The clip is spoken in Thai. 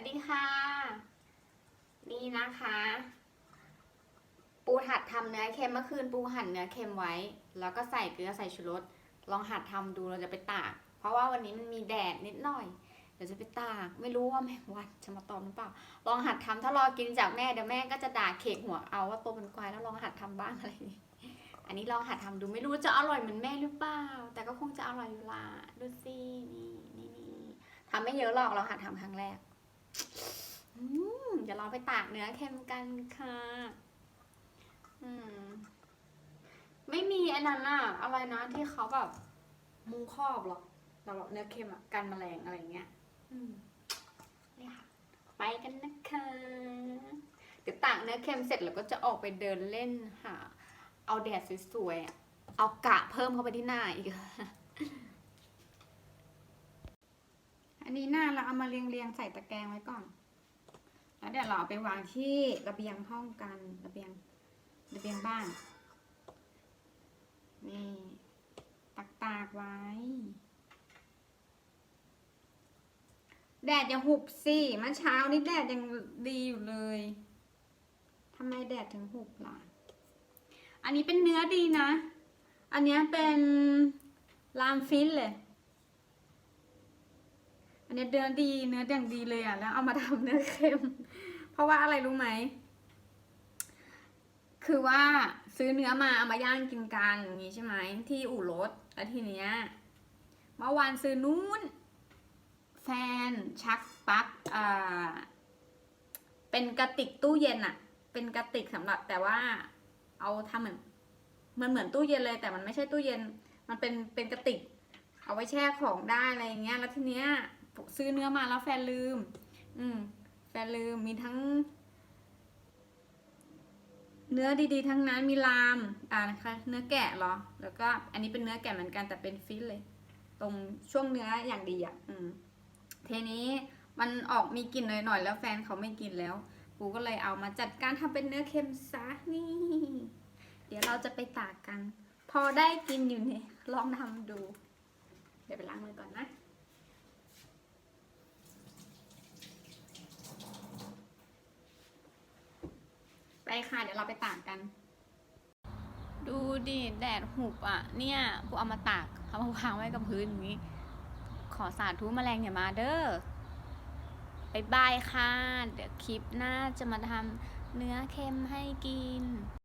วัสดีค่ะ นี่นะคะ ปูหัดทำเนื้อเค็มเมื่อคืนปูหั่นเนื้อเค็มไว้ แล้วก็ใส่เกลือใส่ชูรสลองหัดทำดูเราจะไปตาก เพราะว่าวันนี้มันมีแดดนิดหน่อยเดี๋ยวจะไปตากไม่รู้ว่าแมงวันจะมาตอมหรือเปล่า ลองหัดทำถ้ารอกินจากแม่เดี๋ยวแม่ก็จะด่าเขกหัวเอาว่าโตเป็นควายแล้วลองหัดทำบ้างอะไรนี้อันนี้ลองหัดทำดูไม่รู้จะอร่อยเหมือนแม่หรือเปล่า แต่ก็คงจะอร่อยอยู่ละดูสินี่นี่นี่ทำไม่เยอะหรอกเราหัดทำครั้งแรก เดี๋ยวเราไปตากเนื้อเค็มกันค่ะอืมไม่มีอันนั้นอะอะไรนะที่เขาแบบมุงครอบหรอกสำหรับเนื้อเค็มอะกันแมลงอะไรเงี้ยอืมเนี่ยค่ะ ไปกันนะคะ เดี๋ยวตากเนื้อเค็มเสร็จแล้วก็จะออกไปเดินเล่นหาเอาแดดสวยๆอะเอากะเพิ่มเข้าไปที่หน้าอีก อันนี้หน้าเราเอามาเรียงเรียงๆใส่ตะแกรงไว้ก่อน แล้วเดี๋ยวเราเอาไปวางที่ระเบียงห้องกันระเบียงระเบียงบ้าน นี่ตักตากๆไว้ แดดอย่าหุบสิเมื่อเช้านี้แดดยังดีอยู่เลยทำไมแดดถึงหุบล่ะ อันนี้เป็นเนื้อดีนะ อันนี้เป็นลามฟินเลย อันนี้เนื้อดีเนื้ออย่างดีเลยอะแล้วเอามาทำเนื้อเค็ม เพราะว่าอะไรรู้ไหม คือว่าซื้อเนื้อมาเอามาย่างกินกันอย่างนี้ใช่ไหมที่อู่รถแล้วทีเนี้ยเมื่อวานซื้อนู้น แฟนชักปักอ่าเป็นกระติกตู้เย็นอะเป็นกระติกสำหรับแต่ว่า เอาทำเหมือนมันเหมือนตู้เย็นเลย แต่มันไม่ใช่ตู้เย็น มันเป็นเป็นกระติก เอาไว้แช่ของได้อะไรอย่างเงี้ย แล้วทีเนี้ย ซื้อเนื้อมาแล้วแฟนลืม อืม แฟนลืมมีทั้ง เนื้อดีๆ ทั้งนั้นมีลาม อ่านะคะ เนื้อแกะเหรอ แล้วก็อันนี้เป็นเนื้อแกะเหมือนกันแต่เป็นฟิลเลย ตรงช่วงเนื้ออย่างดีอะ อืมเทนี้มันออกมีกลิ่นหน่อยๆแล้วแฟนเขาไม่กินแล้ว ปูก็เลยเอามาจัดการทำเป็นเนื้อเค็มซะนี่ เดี๋ยวเราจะไปตากกัน พอได้กินอยู่เนี่ยลองทำดู เดี๋ยวไปล้างมือก่อนนะ ค่ะ เดี๋ยวเราไปตากกัน ดูดิแดดหุบอะ เนี่ยกูเอามาตากเอามาวางไว้กับพื้นอย่างนี้ ขอสาธุแมลงอย่ามาเด้อบายบายค่ะ เดี๋ยวคลิปหน้าจะมาทำเนื้อเค็มให้กิน